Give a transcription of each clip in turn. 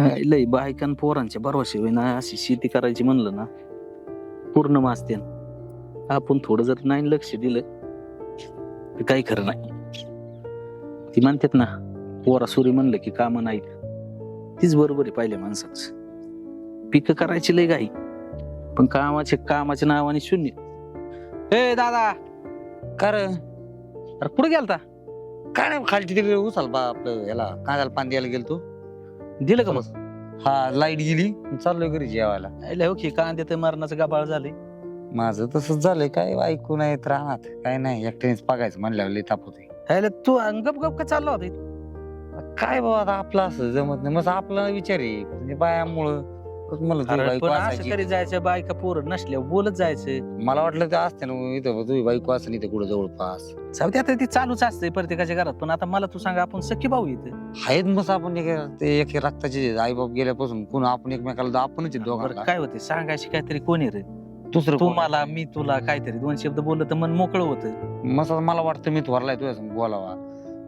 हाय, लय बायकान पोरांच्या भरवशे ना अशी शेती करायची म्हणलं ना पूर्ण मासते. आपण थोडं जर नाही लक्ष दिलं तर काही खरं नाही. ती म्हणतात ना पोरा सुरी म्हणलं की काम नाहीत. तीच बरोबर आहे पाहिल्या माणसाच. पिकं करायची लय गाई पण कामाचे कामाच्या नावाने शून्य. ए दादा! कर अरे कुठे गेलता? काय नाही खालची तिकडे उचल बा आपलं याला कांद्याला पाणी द्यायला गेलो तू दिलं का मग? हा लाइट गेली. चाललोय घरी जेवायला. आयला हो की कांदे तर मरणाचं गाबाळ झाले माझं तसंच झालंय काय ऐकू नाही राहणार काय नाही एकट्यानेच पागायचं म्हणल्यावर लई ताप होते आयला तू गप गप का चालला होता इथं? काय बाबा आता आपलं असं जमत नाही. मग आपला विचार आहे म्हणजे बायामुळं. कसं म्हणलं तुझी अरे बायको पण असं असायची. करी जायचं? बायका पोरं नसल्यावर बोलत जायचं. मला वाटलं ते असते ना इथं तुझी बायको असं इथं कुठं जवळपास. जाऊ दे आता ती चालूच असते प्रत्येकाच्या घरात. पण आता मला तू सांगा आपण सख्खी भाऊ इथं आहेत मग आपण एक ते एक रक्ताचे आई बाप गेल्यापासून पुन्हा आपण एकमेकाला आपणच आहे बरं दोघांना. काय होते सांगायची काहीतरी कोणी रे? दुसरं तू कोण? मला मी तुला काहीतरी दोन शब्द बोललं तर मन मोकळं होतं. मग आता मला वाटतं मी थोरलाय तुझ्या संग बोलावा.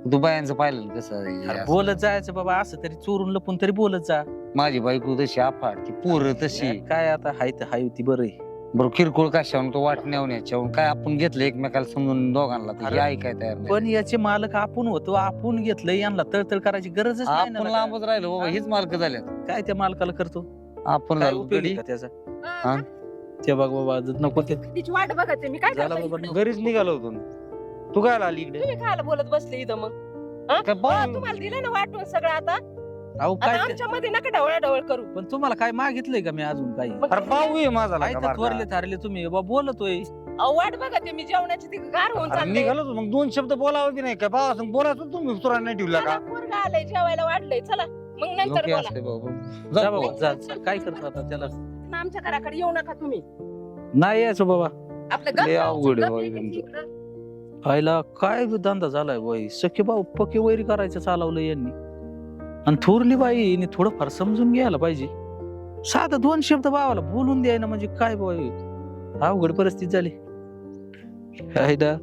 तू बायांचं पाहिलं ना कसं आहे अरे असं. बोलत जायचं बाबा असं तरी चोरून लपून तरी बोलत जा माझी बायको तशी अफाट ती पोरं तशी काय आता हाय तर हाय ती बरं आहे. बरं किरकोळ कशावून तो वाट नेवण्याच्या काय आपण घेतलं एकमेकाला समजून दोघांना तर अरे, हे ऐकाय तयार नाही पण याचे मालक आपण होतो आपण घेतलं यांना तळतळ करायची गरजच नाही ना आपण लका. लांबच राहिलो बाबा हेच मालक झाले काय त्या मालकाला करतो आपण काय झालो उपयोग आहे गडी. का त्याचा हा? ते बघ बाबा नको ते तिची वाट बघते मी काय झाला करते बाबा इकडं? घरीच निघालो होतो तू काय आली इकडे. तुम्ही खायला बोलत बसले इथं मग. काय हो, तुम्हाला दिलं ना वाटून सगळं आता? अहो आता काय ते- आमच्या मध्ये नका ढवळा ढवळ करू. पण तुम्हाला काय मागितलंय का मी अजून काही? मग अरे भाऊ आहे माझा काय लागा तर बारका. थोरले थारले तुम्ही. बा बोलतोय. अहो, वाट बघते मी जेवणाची ती गार होऊन अरे चालले. निघालो होतो, मग. दोन शब्द बोलावं बी नाही काय भावा संग बोलायचं तुम्ही तुरा नाही ठेवला का? पोरगा आलंय जेवायला वाढलंय. चला मग नंतर बोला. बाबा. जा जा बाबा बाबा. जा. जा. काय करतो आता त्याला? आमच्या घराकडे येऊ नका तुम्ही. नाही यायचं बाबा. आपलं लय अवघड आहे बाई तुमचं. आईला काय धंदा झालाय बाई? सखे भाऊ पक्के वैरी करायचं चालवलं यांनी. आणि थोरली बाई थोडंफार समजून घ्यायला पाहिजे. साधं दोन शब्द भावाला बोलून द्यायना म्हणजे काय बाई? अवघड परिस्थिती झाली. आईदा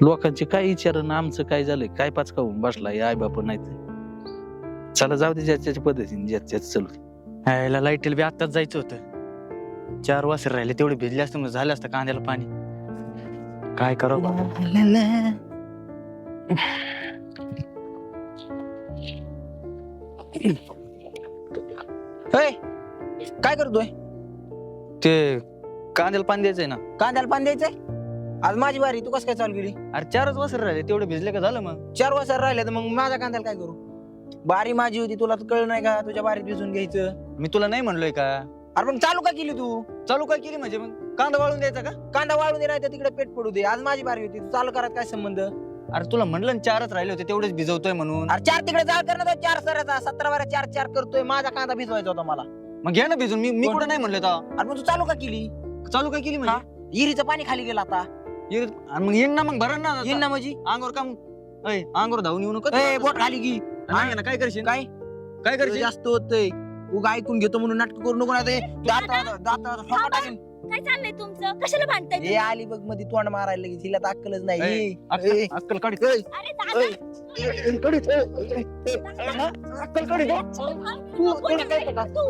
लोकांचे काय विचार आमचं काय झालंय? काय पाच पाचकावून बसला आई बाप नाही तर. चला जाऊ दे ज्याच्या पद्धतीने ज्याच्यात चलू. यायला लाईटीला बी आत्ताच जायचं होतं. चार वासर राहिले तेवढे भिजले असतं मग झालं असतं कांद्याला पाणी. काय करावं होय. काय करतोय? ते कांद्याला पाणी द्यायचंय ना. कांद्याला पाणी द्यायचंय? आज माझी बारी तू कसं काय चालू केली? अरे चारच वाजता राहिले तेवढे भिजले का झालं मग? चार वाजता राहिले तर मग माझ्या कांद्याला काय करू? बारी माझी होती तुला तर कळलं नाही का? तुझ्या बारीत भिजून घ्यायचं. मी तुला नाही म्हणलोय का? अरे मग चालू का केली तू? चालू काय केली म्हणजे मग? कांदा वाळून द्यायचा का? कांदा वाळून दे नाही तर तिकडे पेट पडू दे. आज माझी बारी होती. तू चालू करत काय संबंध? अरे अरे तुला म्हणलं ना चारच राहिले होते तेवढेच भिजवतोय म्हणून. चार तिकडे जाळ कर ना तो चार सराचा. सतरा बारा चार चार करतोय. माझा कांदा भिजवायचा होता मला. मग घ्या ना भिजून. मी मी कोण? कुठं नाही म्हणलं तर? अरे मग तू चालू का केली? चालू काय केली म्हणजे? इरीचं पाणी खाली गेलं आता. ये- मग येईन ना मग भरण ना येईन ना माझी अंगावर काम अय, अंगावर धावून येऊ नको ए बोट खाली की नाही ना, काय करशील? काय? काय करशील? जास्त होतंय. उगा ऐकून घेतो म्हणून नाटक करू नको नाही दात दात ठोका टाकेन. काय चाललंय तुमचं? कशाला भांडताय हे तुम्ही? आली बघमध्ये तोंड मारायला लगेच. हिला तर अक्कलच नाही. ए, ए, अक्कल काढ. ए, अरे दादा. ए, ए, कडे, ए, ए, ए, हा? अक्कल. तू काय?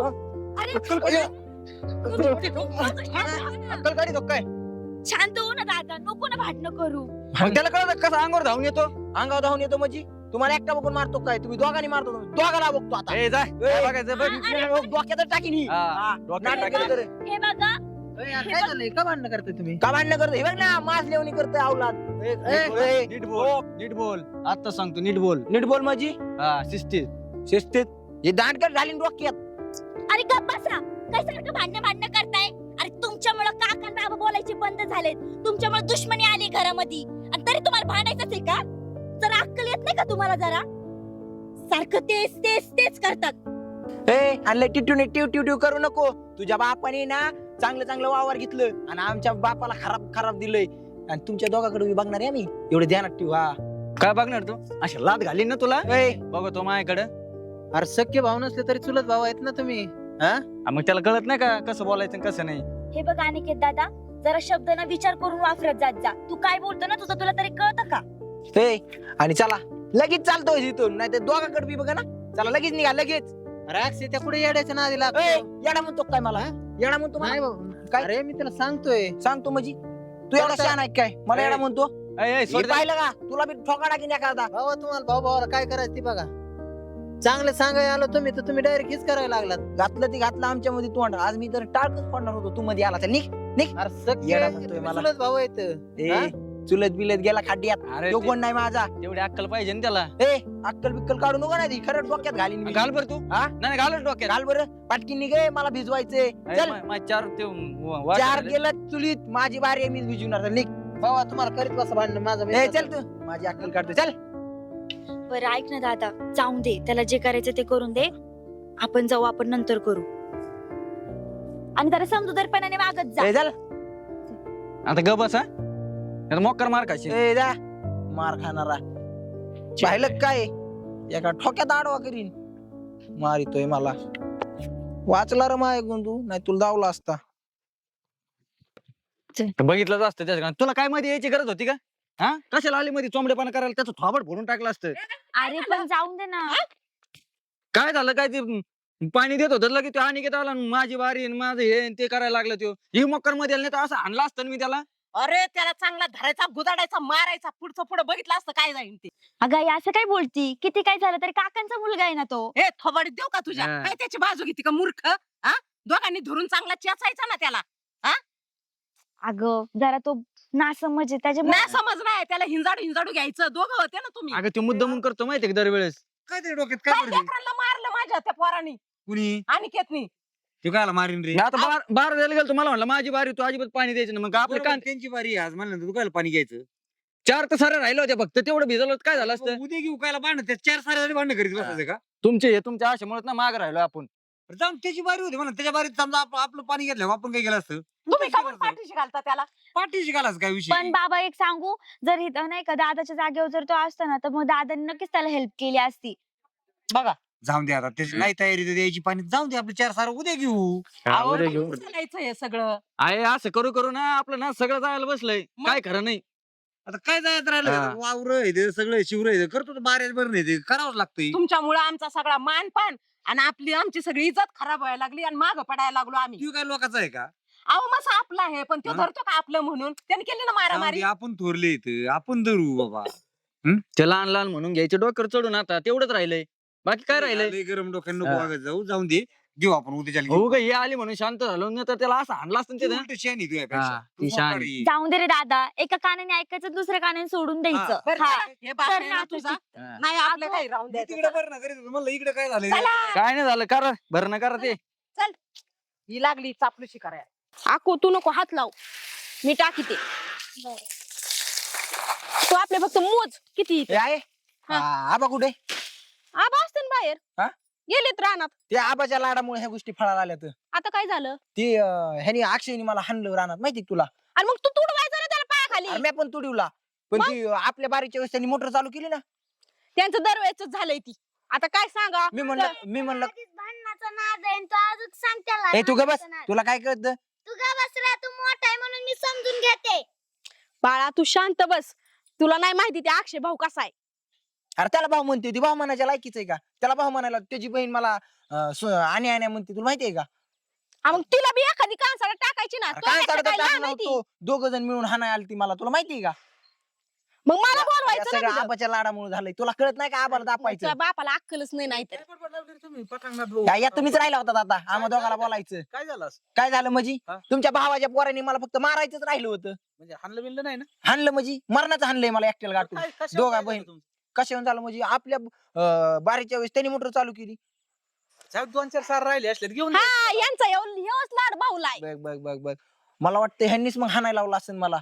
हा? अरे अक्कल. शांत अक्कल काय? हो ना दादा. नको ना भांडणं करू. मग त्याला कळलं कसं अंगावर धावून येतो? अंगावर धावून येतो म्हणजे? तुम्हाला एकटा बघून मारतो काय? तुम्ही दोघांनी मारतो. दोघाला बघतो आता. ए जाय काय बघायचं? बघ. ए, डोक्यात टाकीन ही. हा, हा, डोक्यात नाटक टाकेल. केलं तर. हे बघा काय झालंय? का भांडणं करताय तुम्ही? का भांडणं करतोय? हे बघ ना मास लेवणी करतोय अवलाद ए, नीट बोल नीट बोल आता सांगतो नीट बोल. नीट बोल माझी हा शिस्तीत. शिस्तीत? हे दांडकट झाली ना डोक्यात. अरे गप्प बसा. काय सारखं भांडणं भांडणं करताय? अरे तुमच्यामुळे काका बाबा बोलायचे बंद झालेत? तुमच्यामुळे दुश्मनी आली घरामध्ये. आणि तरी तुम्हाला भांडायचंच आहे का? जरा अक्कल येत नाही का तुम्हाला जरा? सारखं तेच तेच तेच करतात. ए आणि टिटू टिव टिव टिव करू नको. तुझ्या बापाने ना चांगलं चांगलं वावर घेतलं आणि आमच्या बापाला खराब खराब दिलंय. आणि तुमच्या दोघाकडे बी बघणार आहे आम्ही. एवढे ध्यानात ठेवू हा. काय बघणार तू? अशी लात घालीन ना तुला? ए, बघतो माझ्याकडे. अरे सख्खे भाऊ नसले तरी चुलत भाऊ आहेत ना तुम्ही. मग त्याला कळत नाही का कसं बोलायचं आणि कसं नाही? हे बघ अनिकेत दादा जरा शब्दांना विचार करून वापरत जात जा. तू काय बोलतो ना तुझं तुला तरी कळतं का? ए आणि चला लगेच चालतोय इथून. नाही तर दोघाकडे बी बघा ना. चला लगेच निघा लगेच. अरे अक्षय त्या कुठे येड्याच्या नादी ए, लागतो. येडा म्हणतो काय मला येडा म्हणतो मला? नाही बाबा. काय? अरे मी त्याला सांगतोय सांगतो म्हणजे तू एवढा? शहाणा आहे काय मला येडा म्हणतो हे. पाहिलं का तुला बी ठोका टाकीन एखादा भावा तुम्हाला भाऊ भावाला काय करायचं ते बघा चांगलं सांगाय आलो तुम्ही तर तुम्ही डायरेक्ट हीच करायला लागलात घातलं ते घातलं आमच्या मध्ये तोंड आज मी तर टाळकच पडणार होतो तू मध्ये आला तर निघ अरे सख्खे येडा म्हणतोय मला. चुलत भाऊ आहेत हा? चुलत बिलत गेला खड्ड्यात. अरे तो ते- कोण नाही माझा? तेवढी अक्कल पाहिजे ना त्याला. ए अक्कल बिक्कल काढू नको ना ती खरं डोक्यात घालीन मी. घाल बरं तू. हा? नाही घालच डोक्यात. घाल बरं. पाटकी निघे मला भिजवायचे अरे, चल. मा- मा- चार ते व- वाट चार झाले. गेलं चुलीत माझी बारी आहे मी भिजवणार. निघ. भावा तुम्हाला करीत बसा भांडण माझा ए. चल तू. माझी अक्कल काढतो. चल. बरं ऐक ना दादा जाऊन दे. त्याला जे करायचं ते करून दे. आपण जाऊ आपण नंतर करू. आणि जरा समजूतदारपणाने मागत जा. ए चल. आता ग बस. हा आता मोकर मार ए जा. मार खाणारा. पाहिलं काय? एका ठोक्यात आडवा करीन. मारितोय मला. वाचला रे माय तू नाही तुला दावला असता. बघितलंच असतं त्याच्या तुला काय मध्ये यायची गरज होती का? हा? कशाला आली मध्ये चोंबडेपणा करायला? त्याचं थोबड भरून टाकलं असतं. अरे पण जाऊन दे ना. काय झालं? काय ते म, पाणी देत होतं लगेच. तो अनिकेत आला आणि माझी बारी आणि माझं हे आणि ते करायला लागलं तो ही मकरमध्ये आलं नाही तर असं आणलं असतं ना मी त्याला? अरे त्याला चांगला धरायचा गुदाडायचा मारायचा पुढचं पुढं बघितलं असतं काय जाईल ते. अगं आई असं काय बोलती? किती काय झालं तरी काकांचा मुलगा आहे ना तो. ए थोबाडीत देऊ का तुझ्या? हा. काय त्याची बाजू घेते का मूर्ख? हा? दोघांनी धरून चांगला चेचायचा ना त्याला. अगं जरा तो नासमज आहे त्याच्या नाही समज नाही. त्याला हिंजाडू हिंजाडू घ्यायचं. दोघं होते ना तुम्ही. अगं ते मुद्दामून करतो माहितीये का दरवेळेस? काय तरी डोक्यात काय काय पडते लेकरांना मारलं माझ्या त्या पोरांनी? कुणी? आणि केतनी ते काय मारीन रे? मी आता बार बार द्यायला गेलो मला म्हणलं माझी बारी तू अजिबात पाणी द्यायचं ना मग आपलं बरोबर, कान त्यांची बारी आहे आज म्हणलं तू काय पाणी घ्यायचं? चार तर सारे राहिले होते फक्त तेवढं भिजवलं होतं, काय झालं असतं? उद्या घेऊ काय भांडण? त्या चार सारे भांडण करीत बसायचं का? तुमचे हे तुमच्या आशामुळे ना माग राहिलो आपण. बरं जाऊन त्याची बारी होती म्हणा त्याच्या बारीत समजा आप- आपलं पाणी घेतलं आपण काय केलं असतं? तुम्ही का म्हणून पाठीशी घालता त्याला? पाठीशी घालाच काय विषय? पण बाबा एक सांगू जर इथं नाही का दादाच्या जागेवर जर तो असता ना तर मग दादाने नक्कीच त्याला हेल्प केली असती. बघा जाऊन दे आता त्याची नाही तयारी तर द्यायची पाणी. जाऊन दे आपलं चार सार उद्या घेऊ. आवड उद्या घेऊ. हे सगळं? आहे असं करू करू ना आपलं ना सगळं जायला बसलंय. मग? काय खरं नाही. आता काय जायचं हा. राहिलं वावर आहे ते सगळं शिवर आहे ते. करतो तर बाऱ्याच बरं नाही ते करावंच लागतंय. तुमच्यामुळे आमचा सगळा मानपान आणि आपली आमची सगळी इज्जत खराब व्हायला लागली आणि माग पडायला लागलो आम्ही. तू काय लोकांचं आहे का? अहो मग आपला आहे पण तो हा. धरतो का आपलं म्हणून? त्याने केली ना जाऊन मारामारी? दे, आपण थोरले इथं आपण धरू बाबा. ते लहान लहान म्हणून घ्यायचे. डोक्यावर चढून आता तेवढंच राहिलंय. बाकी काय राहिलंय? लय गरम डोक्यानं नको हा. वागत जाऊ जाऊन दे. घेऊ आपण उद्याच्या हो का हे आली म्हणून शांत झालो. नाही तर त्याला असं आणलं असतं. हा, ती शहाणी. जाऊन दे रे दादा. एका कानाने ऐकायचं दुसऱ्या कानाने सोडून द्यायचं. बरं हा. झालं, हे बाप तर आहे ना ना तुझा. हा. नाही आपलं काही राहून तिकडे द्यायचं बरं ना करीत होतो. म्हणलं इकडे काय झालं काय नाही झालं करा. भरणं ना करा ते. ही लागली चापलूशी करायला. आको तू नको हात लाव. मी टाकी ते. तू आपले फक्त मोज. किती आहे? हा. आबा कुठे? आबा बाहेर. हा? गेलेत रानात. ते आबाच्या लाडामुळे ह्या गोष्टी फळाला आल्यात. आता काय झालं? ती अं, ह्यानी अक्षयनी मला हाणलं रानात माहिती का तुला? आणि मग तू तुडवायचं ना त्याला अरे पायाखाली मी पण तुडीवला. पण ती अं, आपल्या बारीच्या वेळेस त्यांनी मोटर चालू केली ना. त्यांचं दरवेळेच झालंय ती. आता काय सांगा? मी म्हणलं मी म्हणलं भांडणाचा नाद आहे तो अजून सांग त्याला ए तू ग बस. तुला काय कळत? तू गा बस रे तू मोठा आहे म्हणून मी समजून घेते. बाळा तू शांत बस. तुला नाही माहिती ते अक्षय भाऊ कसा आहे. अरे त्याला भाऊ म्हणते ती भाऊ म्हणायच्या लायकीच आहे का? त्याला भाऊ म्हणायला त्याची बहीण मला अं, सु- आणि आणि म्हणते तुला माहितीये का? हा, मग तिला बी एखादी कांसाला टाकायची ना अरे तो काय त्याचं करत काय लहान आहे ती. नव्हतो दोघ जण मिळून हाणाय आलती मला तुला माहितीये का? मग मला या बोलवायचं ना. आबाच्या लाडामुळे झालंय. तुला कळत नाही का आबाला दापायचं तुझ्या बापाला अक्कलच नाही नाही तर या- या तुम्हीच राहिला होता आता आम्हा दोघाला बोलायचं. काय झालं असं? काय झालं म्हणजे हा? तुमच्या भावाच्या पोरांनी मला फक्त मारायचंच राहिलं होतं. म्हणजे हाणलं बिनलं नाही ना? हाणलं म्हणजे मरणाचं हाणलंय मला एकट्याला गाठून. काय- कशावर दोघा काय झालं बहीण. तुमचं? कशावर झालं? म्हणजे आपल्या अं, बारीच्या वेळेस त्यांनी मोटर चालू केली. साहेब दोन चार सार राहिले असले घेऊन हा जायचं. यांचा एवढ एवढंच लाड भाऊलाय बघ बघ बघ बघ. मला वाटतं ह्यांनीच मग हाणायला लावलं असेल मला.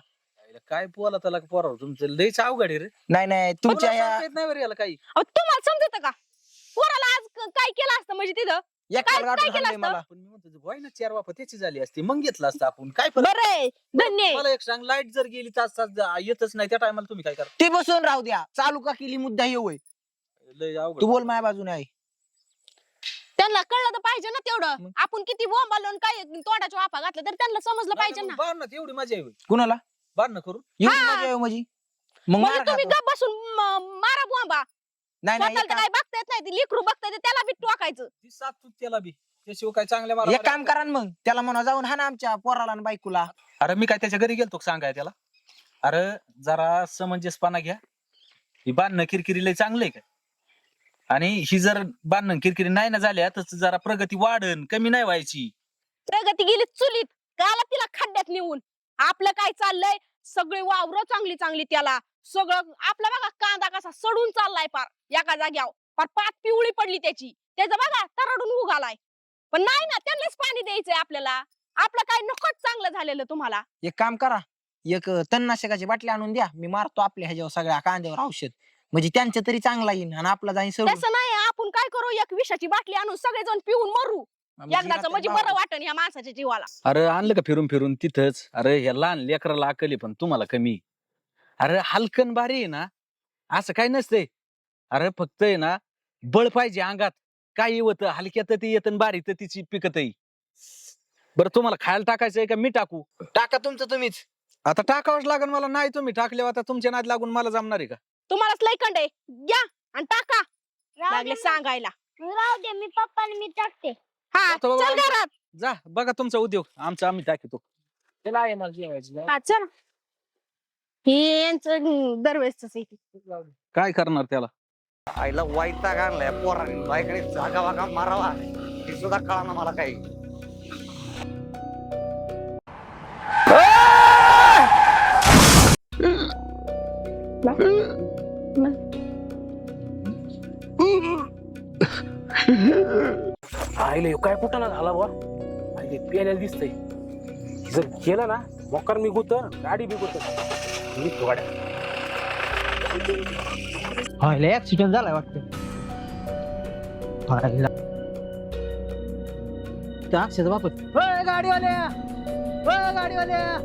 काय पोला त्याला पोरावर तुमचं लयच अवघड आहे रे. नाही नाही तुमच्या तुला या सांगता येत नाही बरं याला काही. अहो, तुम्हाला समजत का? पोराला आज क- काय केलं असतं म्हणजे तिथं? एकट्याला काय गाठून केलं हाणलंय असतं? मला पण मी म्हणतो व्हाय ना चार त्याची झाली असती मग घेतलं असतं आपण. काय फरक बरं आहे, धन्य आहे. मला एक सांग लाइट जर गेली तास तास जा- येतच नाही त्या टायमाला तुम्ही काय करा? ती बसून राहू द्या. चालू का केली मुद्दा येऊ लय अवघड तू बोल माझ्या बाजूने आहे. त्यांना कळलं तर पाहिजे ना तेवढं. मग? आपण किती बोंबालो आणि काय तोंडाच्या वाफा घातल्या तर त्यांना समजलं पाहिजे ना. ना एवढी मजा आहे कुणाला? बार ना करून. एवढी हा. मजा येऊ म्हणजे मग म्हणजे मार तुम्ही. गप बसून म- मारा बोंबा. नाही नाही स्वतःला तर काय बघता येत नाही ते लेकरू बघता येते त्याला बी टोकायचं. ती साथ तू त्याला बी. त्याशिवाय काय चांगल्या एक काम करा ना मग त्याला म्हणा जाऊन हा ना आमच्या पोराला आणि बायकोला. अरे मी काय त्याच्या घरी गेलतो का सांगाय त्याला? अरे जरा समंजसपणा घ्या. ही बांधणं किरकिरी लय चांगलंय का? आणि ही जर बांधणं किरकिरी नाही ना झाल्या तर जरा प्रगती वाढन कमी नाही व्हायची. प्रगती गेली चुलीत गाला तिला खड्ड्यात नेऊन. आपलं काय चाललंय? सगळी वावर चांगली चांगली त्याला. सगळं आपला बघा कांदा कसा सडून चाललाय पार. एका जाग्यावर. पार पात पिवळी पडली त्याची. त्याचं बघा तरडून उगालाय. पण नाही ना त्यांनाच पाणी द्यायचंय आपल्याला. आपलं काय नकोच चांगलं झालेलं तुम्हाला. एक काम करा. एक अं, तणनाशकाची बाटली आणून द्या. मी मारतो आपल्या ह्याच्यावर सगळ्या कांद्यावर औषध. म्हणजे त्यांचं तरी चांगला येईल आणि आपला जाईन सोडून. तसं नाही आपण काय करू? एक विषाची बाटली आणून सगळेजण पिऊन मरू. म्हणजे एकदाच म्हणजे बारा- बरं वाटन ह्या माणसाच्या जीवाला. अरे आणलं का फिरून फिरून तिथंच? अरे ह्या लहान लेकराला अकली पण तुम्हाला कमी. अरे हलकन बारी आहे ना. असं काय नसतंय. अरे फक्त आहे ना बळ पाहिजे अंगात. काय होतं हलक्यात ती येतं बारी तर तिची पिकत बरं तुम्हाला खायला टाकायचंय का? मी टाकू. टाका तुमचं तुम्हीच. आता टाकावंच लागेल मला. नाही तुम्ही टाकल्यावर आता तुमच्या नाद लागून मला जमणार आहे का? तुम्हालाच लय कंड आहे. घ्या आणि टाका. लागले सांगायला. राहू दे मी पप्पा आणि मी टाकते. हा बाबा. चल घरात. जा बघा तुमचा उद्योग. आमचा आम्ही टाकीतो. त्याला आहे मला जेवायचं. हा चल. हे यांचं दरवेळेस काय करणार त्याला? आईला वाईटाग आणलाय पोराने बायकडे जागा वागा मारावा. हे सुद्धा कळा मला काही. आईले काय कुठं ना झाला बा आईले प्यायला दिसतंय. जर गेलं ना मोकार मी गुतर गाडी बी गुतर लय गाड्या व्हायला ऍक्सिडेंट झालाय वाटतं. व्हायला त्या अक्षयचा बाप होय गाडीवाल्या! होय गाडीवाल्या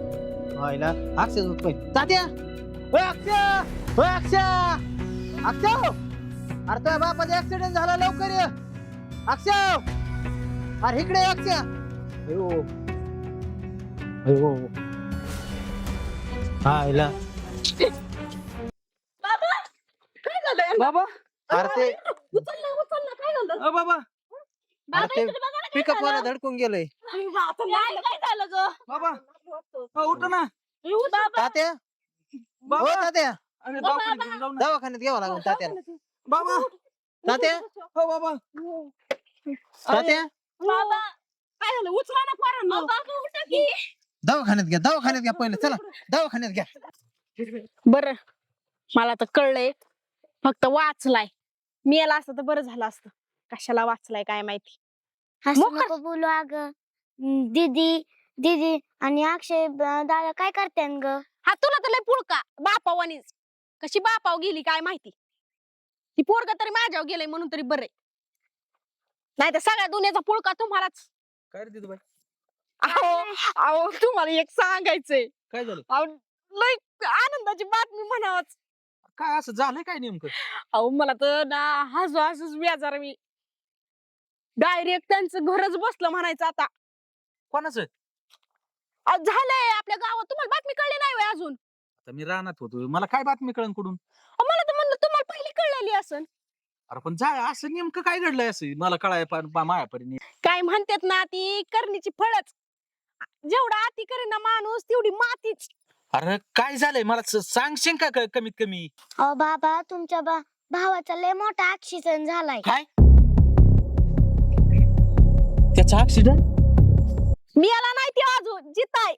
व्हायला अक्षय झोपतोय तात्या! होय अक्षय! होय अक्षय! अक्षय हो! अरे तुझ्या बापाचा ऍक्सिडेंट झाला लवकर ये. अक्षय हो! अरे इकडे ये, अक्षय! अयो! अयो! हायला बाबा काय झालं यांना? बाबा? अरे ते उचल ना उचल ना काय झालं? अ बाबा. बाबा ते इकडे बघा ना काय पिकअप वाला झालं. धडकून गेलंय. काय झालं ग? बाबा अ, उठ ना. बाबा. तात्या. हो बाबा. तात्या. अरे दवाखान्यात घेऊन जाऊ ना. दवाखान्यात घ्यावं लागेल तात्याला. बाबा. तात्या. हो बाबा. तात्या. बाबा काय झालं? उचला ना पोरांनो. बाबा उठा की. दवाखान्यात घ्या दवाखान्यात घ्या पहिले चला. दवाखान्यात घ्या. बरं. मला तर कळलंय. फक्त वाचलाय. मी याला असतं तर बरं झालं असतं. कशाला वाचलाय काय माहिती? असं मोकार. नको बोलू अग. दीदी दीदी आणि अक्षय ब- दादा काय करते ग? हा तुला तर लय पुळका. बापावानीच कशी बापाव गेली काय माहिती? ती पोरग तरी माझ्यावर गेलंय म्हणून तरी बरं नाही तर सगळ्या दुनियाचा पुळका तुम्हालाच. काय रे बाई अहो अहो तुम्हाला एक सांगायचंय. काय झालं? अहो लय आनंदाची बातमी म्हणावच. काय असं झालंय काय नेमकं? अहो मला तर ना हसू हसूच व्याजार मी. डायरेक्ट त्यांचं घरच बसलं म्हणायचं आता. कोणाचं? अहो, झालंय आपल्या गावात. तुम्हाला बातमी कळली नाही अजून? आता मी रानात होतो. मला काय बातमी कळण कुठून? अहो, मला तर म्हणलं तुम्हाला पहिली कळलेली असन. अरे पण जा असं नेमकं काय घडलंय असं? मला कळाय मायापर्यंत काय म्हणतात ना ती करणीची फळच. जेवढा अति करीना माणूस तेवढी मातीच. अरे काय झालंय? मला स- सांगशील का क- कमीत कमी अहो बाबा तुमच्या बा भावाचा लय मोठा ऍक्सिडेंट झालाय. काय? त्याचा ऍक्सिडेंट मी याला नाही ती अजून जिताय.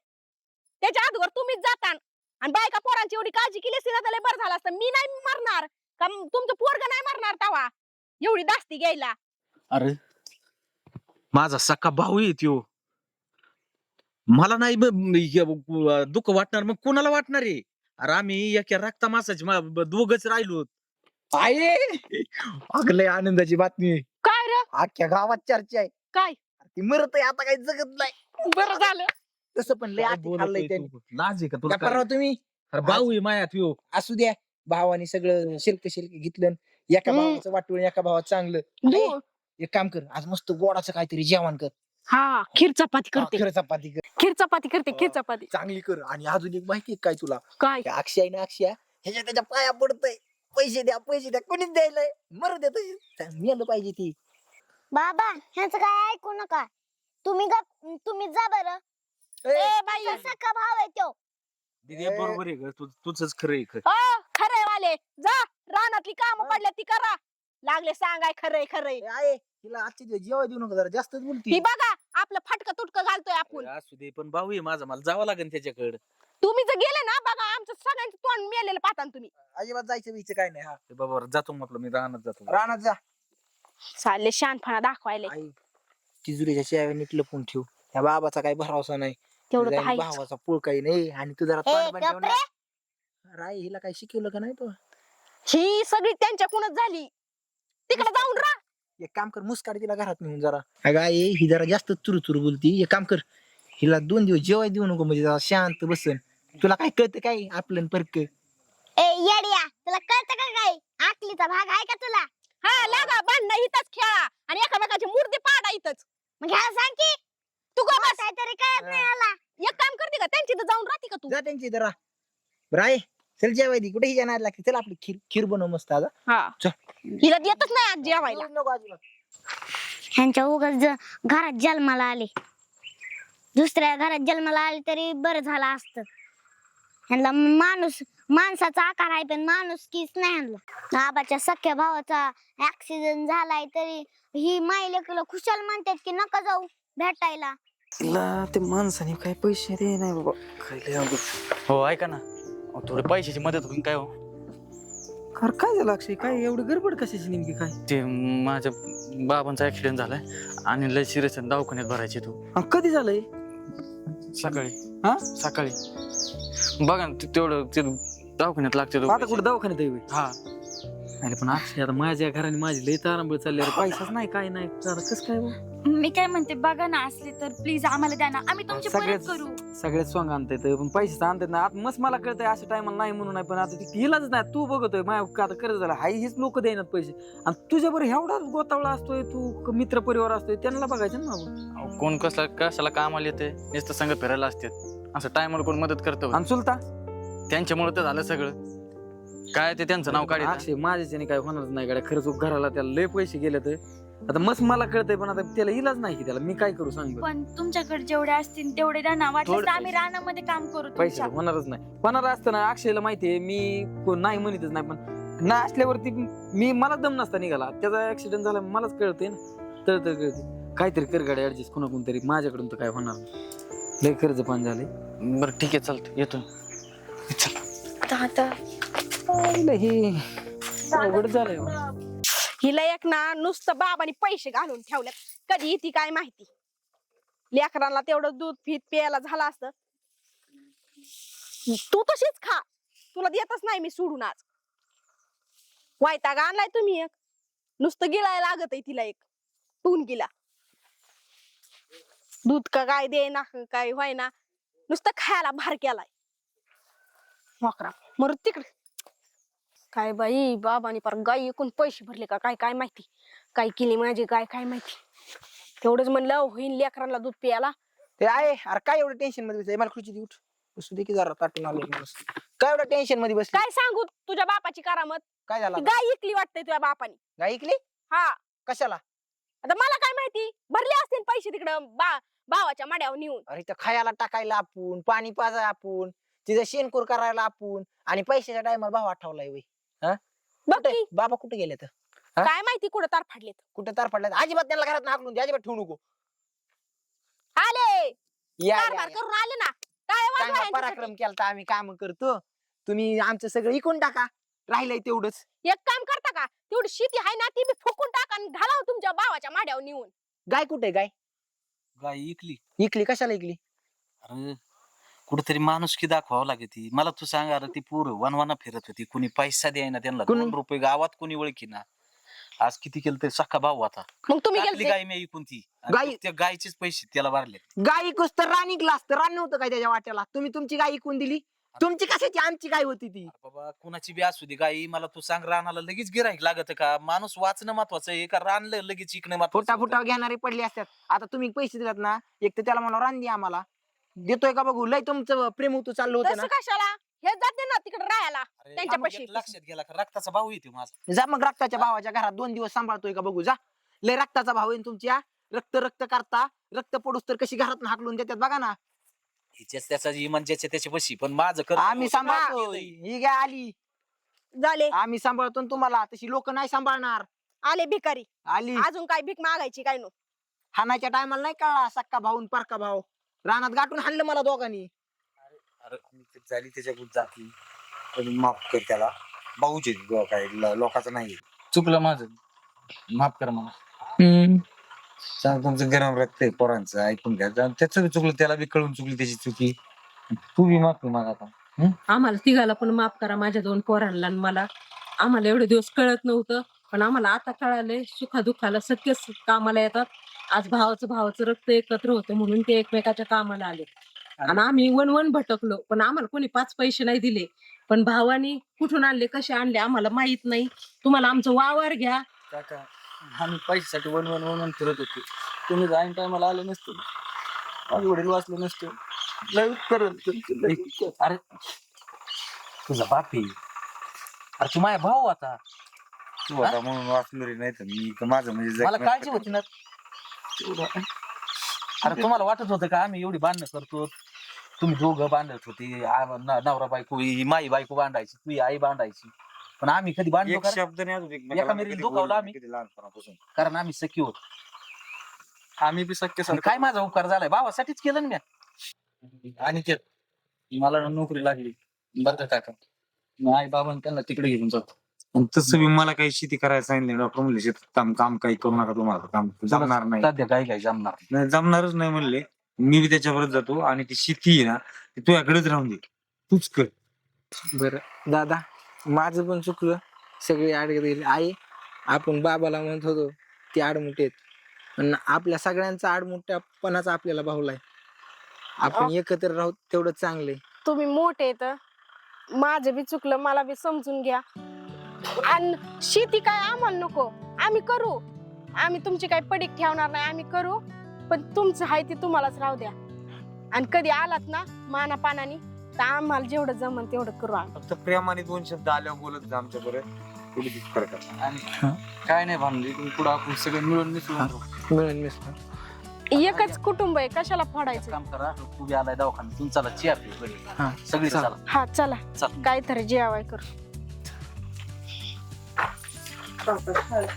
त्याच्या अगोदर तुम्हीच जातान आणि बायका पोरांची एवढी काळजी केली असती ना तर लय बरं झालं असतं. मी नाही मरणार. का म- तुमचं पोरग नाही मरणार तवा? एवढी दास्ती घ्यायला. अरे माझा सक्का भाऊ येतो मला नाही ब- य- दुःख वाटणार मग कोणाला वाटणार आहे अरे आम्ही एका रक्ता मासाची मा- ब- दोघच राहिलो. आहे अगले आनंदाची बातमी काय रे? अख्ख्या गावात चर्चा आहे. काय? ती मरत आहे आता काही जगत नाही. बरं झालं. तसं पण लय काय आती बोलतोय खाल्लंय तू? लाज आहे का तुला का परवा तुम्ही अरे भाऊ आहे मायात यो असू द्या भावाने सगळं शिल्क शिल्क घेतलं एका हम्म. भावाचं वाटून एका भावात चांगलं. दू- एक काम कर आज मस्त गोडाचं काहीतरी जेवण कर. हा खीर चपाती हा, करते. खरं चपाती कर. खीर चपाती करते खीर चपाती. चांगली कर. आणि अजून एक माहिती काय तुला? काय? त्या अक्षय ना अक्षय ह्याच्या त्याच्या पाया पडतय. पैसे द्या पैसे द्या. कोणीच द्यायला मरू द्या तशी. मेलं पाहिजे ती. बाबा ह्याचं काय ऐकू नका. तुम्ही गप तुम्ही जा बरं. ए बाई सखा भाव आहे तो? दिदी बरोबर आहे ग. तू तुझंच खरं आहे खरं. खरंय वाले. जा रानातली काम पडल्या ती करा. लागले सांगाय खरंय खरंय. ए, आहे. तिला आजचे दिवस जेवाय देऊ नका जरा जास्तच ही बोलती बघा आपलं फटक तुटक घालतोय आपण. असू दे पण भाऊ आहे माझा मला जावं लागेल त्याच्याकडे. तुम्ही जर गेले ना बघा आमचं सगळ्यांचं तोंड मेलेलं पाहता तुम्ही. अजिबात जायचं बीचं काय नाही हा. बाबा जातो म्हटलं मी राहणार जातो. रानात जा. चालले शानपणा दाखवायले. आई तिजुरीच्या शेव्या नीट लपून ठेव. त्या बाबाचा काही भरोसा नाही. तेवढं तर. भावाचा पोळ काही नाही आणि तू जरा ए, तोंड पण ठेव गप्रे. ना. राय हिला काही शिकवलं का नाही तो? ही सगळी त्यांच्याकडूनच झाली. तिकडे जाऊन राहा. एक काम कर मुस्काड तिला घरात नेऊन जरा. अगं आई ही जरा जास्त चुरू चुरू बोलती. एक काम कर हिला दोन दिवस जेवाय देऊ नको म्हणजे जरा शांत बसन. तुला काय कळतं काय? आपलं परक. ए येड्या तुला कळतं का काय? आकलीचा भाग आहे का तुला? हा लागा भांडणं इथंच खेळा. आणि एकामेकाची मूर्ती पाडा इथंच. मग ह्याला सांग की. तू गो बस. तरी कळत नाही याला. एक काम करते का? त्यांची तर जाऊन राहते का तू? जा त्यांची जरा. राय चल जेवाय दे कुठे हिच्या नाही लागते. चल आपली खीर खीर बनव मस्त आज हा. चल. हिला देतच नाही आज जेवायला. नको. ह्यांच्या उगाच घरात जन्माला आले. दुसऱ्या घरात जन्माला आले तरी बरं झालं असतं. ह्यांना माणूस माणसाचा आकार आहे पण माणूस कीच नाही ह्यांना. आबाच्या सख्या भावाचा ऍक्सिडेंट झालाय तरी ही माई लेकरं खुशाल म्हणतात की नका जाऊ भेटायला. तिला ते माणसाने काही पैसे दे नाही बाबा. काय लय अवघड. हो ऐका ना. अहो, थोडी पैशाची मदत होईल काय हो? खरं काय झालं अक्षय? काय एवढी गडबड कशाची नेमकी काय? ते माझ्या बाबांचा ऍक्सिडेंट झालाय आणि लय सिरियस दवाखान्यात भरायचे तू. कधी झालंय? सकाळी. हा? सकाळी. बघा ना ते- तेवढं ते दवाखान्यात लागते तो. आता. कुठे दवाखान्यात आहे होय? हा. अरे पण अक्षय आता माझ्या घराने माझी लई तारांबळ चालली अरे पैसाच नाही काय नाही. जरा कसं काय बा? मी काय म्हणते बघा ना असले तर प्लीज आम्हाला द्या ना. आम्ही तुमचे परत सगळ्याच करू. सगळ्यात सॉंग आणता येतं पण पैसे आणतात ना. आता मस्त मला कळतंय अशा टायमाला नाही म्हणून नाही पण आता ती इलाज नाही. तू बघतोय माझ्या का आता कर्ज झालं? हाय हेच लोक देणार पैसे. आणि तुझ्या बरोबर एवढा गोतावळा असतोय तू मित्र परिवार असतोय त्यांना बघायचं ना आपण अहो, कोण कसला कशाला कामाला येते नुसतं संगत फिरायला असते असं टायमाला कोण मदत करतो आणि चुलता त्यांच्यामुळे तर झालं सगळं. काय ते त्यांचं नाव काढ अक्षय माझ्याच्याने काय होणारच नाही गाड्या. खरंच घराला त्याला लय पैसे गेले तर आता मस्त मला कळतंय पण आता त्याला इलाज नाही की त्याला. मी काय करू सांग बरं. पण तुमच्याकडे जेवढे असतील तेवढे द्या ना. वाटलं थोडं- आम्ही रानामध्ये काम करू पैसे तुमच्या होणारच नाही. होणार असतं ना अक्षयला माहितीये मी कोण नाही म्हणतच नाही पण ना असल्यावरती मी मला दम नसता निघाला. त्याचा ऍक्सिडेंट झाला मलाच कळतंय ना. तर तर कळते काहीतरी कर गाडी ऍडजस्ट कोणाकडून तरी. माझ्याकडून तर काय होणार नाही. लय कर्ज पण झाले बरं ठीक आहे चालतं येतो. आता हे. अवघड झालंय हो. हिला एक ना नुसतं बाबानी पैसे घालून ठेवल्यात. कधी येते काय माहिती? लेकरांना तेवढं दूध फीत प्यायला झालं असतं. तू तशीच खा. तुला देतच नाही मी सोडून आज. वायताग आणलाय तुम्ही एक. नुसतं गिळायला लागत आहे तिला एक. टून गिला. दूध का काय दे ना काय व्हाय ना नुसतं खायला भार केलाय. मोकरा मर तिकडे. काय बाई बाबानी पर गाई एकूण पैसे भरले का? काय काय माहिती? काय केली माझी गाय काय माहिती? तेवढंच म्हणलं होईन लेकरांना दूध प्यायला. ते आहे अरे काय एवढं टेन्शनमध्ये बसलाय? मला खुर्ची उठ. बसू दे की जरा ताटून आलो. काय एवढं टेन्शनमध्ये बस काय सांगू तुझ्या बापाची करामत? काय झालं ती आता? गाय इकली वाटतंय तुझ्या बापानी. गाय ऐकली हा. कशाला? आता मला काय माहिती? भरले असतील पैसे तिकडं बा भावाच्या माड्यावर नेऊन. अरे इथं खायला टाकायला आपण पाणी पाजाय आपण तिथं शेणकूर करायला आपण आणि पैशाच्या टायमाला भाव आठवलाय वय. बघ कुठे? की बाबा कुठे गेले तर हा? काय माहिती कुठं तार फाडलेत? कुठे तार पडल्यात अजिबात त्यांना घरात हाकलून दे अजिबात ठेवू नको. आले! या, या, कारभार या. करून आले ना. काय वाजवा चांगला यांच्यासाठी? पराक्रम केला आम्ही काम करतो. तुम्ही आमचं सगळं इकून टाका. राहिलंय तेवढंच. एक काम करता का? तेवढी शेती आहे ना ती बी फुकून टाका आणि घाला हो तुमच्या भावाच्या माड्यावर नेऊन. गाय कुठे गाय? गाय इकली. इकली? कशाला इकली? अरे कुठेतरी माणूस की दाखवावं लागे ती. मला तू सांग अरे ती पोरं वनवाना फिरत होती. कुणी पैसा द्यायना त्यांना. कुणी? दोन रुपये गावात कुणी ओळखी ना आज किती केलं तरी सखा भाऊ आता मग तुम्ही गेलते? गाय मी ऐकून ती. आणि गाई- त्या गायचेच पैसे त्याला भरले. गाय इकूस तर रान इकला असतं रान नव्हतं काय त्याच्या वाट्याला. तुम्ही तुमची गाय इकून दिली. तुमची कशाची? आमची गाय होती ती. बाबा कुणाची बी असू दे गाई. मला तू सांग रानाला लगेच गिराईक लागत का? माणूस वाचणं महत्वाचं आहे का? रानलं लगेच इकणं फुटा महत्वाचं फुटा घेणारे पडले असतात. आता तुम्ही पैसे दिलात ना एक तर त्याला मला रान द्या आम्हाला. देतोय का बघू? लय तुमचं प्रेम होतं चाललं होतं ना. कशाला? हे जाते ना तिकडे राहायला. त्यांच्यापाशी. लक्षात गेला का? रक्ताचा भाऊ येतो माझा. जा मग रक्ताच्या भावाच्या घरात दोन दिवस सांभाळतोय का बघू जा. लय रक्ताचा भाऊ आहे ना तुमच्या. रक्त रक्त करता. रक्त पडूस तर कशी घरात हाकलून देतात बघा ना. हिच्याच त्याचा इमान ज्याच्या त्याच्या पशी पण माझं कर आम्ही सांभाळतो ही काय आली. झाले. आम्ही सांभाळतो ना तुम्हाला. तशी लोक नाही सांभाळणार. आले भिकारी. आली. अजून काय भीक मागायची काय नो? हाणाच्या टायमाला नाही कळला सक्का भाऊन परका भाऊ. रानात गाठून हाणलं मला दोघांनी. झाली त्याच्या जाती. पण माफ कर त्याला. भाऊचे काय ल- लोकांचं नाही चुकलं माझं. माफ कर मला. सांग तुमचं गरम रक्त आहे पोरांचं. ऐकून घ्या. त्याचं बी चुकलं त्याला बी कळून चुकली त्याची चुकी. तू बी माफ कर मला आता. आम्हाला तिघाला पण माफ करा माझ्या दोन पोरांना आणि मला. आम्हाला एवढे दिवस कळत नव्हतं पण आम्हाला आता कळालंय सुखादुःखाला सत्यच कामाला येतात. आज भावाचं भावाचं रक्त एकत्र होतं म्हणून ते एकमेकाच्या कामाला आले. आणि आम्ही वन वन भटकलो. पण आम्हाला कोणी पाच पैसे नाही दिले. पण भावानी कुठून आणले कसे आणले आम्हाला माहीत नाही. तुम्हाला आमचं वावर घ्या. काका आम्ही पैशासाठी वन वन वन वन फिरत होतो. तुम्ही जाईन टायमाला आले नसते. माझे वडील वाचले नसते. लय अरे तुझा बाप आहे. अरे तू माझा भाऊ आता तू होता म्हणून वाचलो रे नाही तर मी माझं म्हणजे मला काळजी होती ना. अरे तुम्हाला वाटत होतं का आम्ही एवढी बांधणं करतो? तुम्ही दोघं बांधत होते. आ- न- नवरा बायको ही माई बायको बांधायची तुझी आई बांधायची पण आम्ही कधी बांधलो एक का? शब्द नाही अजून एकमेकाला एका मिरीने कधी दुखावलं बोललो आम्ही. किती लहानपणापासून. कारण आम्ही सखी होतो आम्ही बी शक्य आणि काय माझा उपकार झालाय? भावासाठीच केलं ना मी. आणि ते मला ना नोकरी लागली. बरं का काका? आई बाबा त्यांना तिकडे घेऊन जातो. आणि तसं बी मला काही शेती करायला सांगितलं डॉक्टर म्हणले शेतात काम काम काही करू नका तुम्हाला काम जमणार नाही. सध्या काही काही जमणार नाही. नाही जमणारच नाही म्हणले. मी बी त्याच्यावरच जातो आणि ती शेती आहे ना ती तुझ्याकडेच राहून दे. तूच कर. बर. दादा माझं पण चुकलं. सगळी आडगत गेली. आई आपण बाबाला म्हणत होतो ती आडमुठेत पण आपल्या सगळ्यांचा आडमुठ्यापणाचा आपल्याला भावलाय आपण एकत्र राहू तेवढं चांगले तुम्ही मोठे तर माझं बी चुकलं. मला बी समजून घ्या. आणि शेती काय आम्हाला नको. आम्ही करू. आम्ही तुमची काही पडीक ठेवणार नाही आम्ही करू. पण तुमचं आहे ते तुम्हालाच राहू द्या. आणि कधी आलात ना माना पानानी तर आम्हाला जेवढं जमन तेवढं करू आम्ही. फक्त प्रेमाने दोन शब्द आल्यावर बोलत जा आमच्या बरोबर. फरक. आणि काय नाही भांडली पुढे आपण सगळे मिळून मिसळून राहू. मिळून मिसळून. एकच कुटुंब आहे कशाला एक फोडायचं काम करा तू बी आलाय दवाखान्यात. चला चिया पिऊ घरी. हा, सगळी चला. चला. हा चला. चल. काहीतरी जेवाय करू. 长得太了。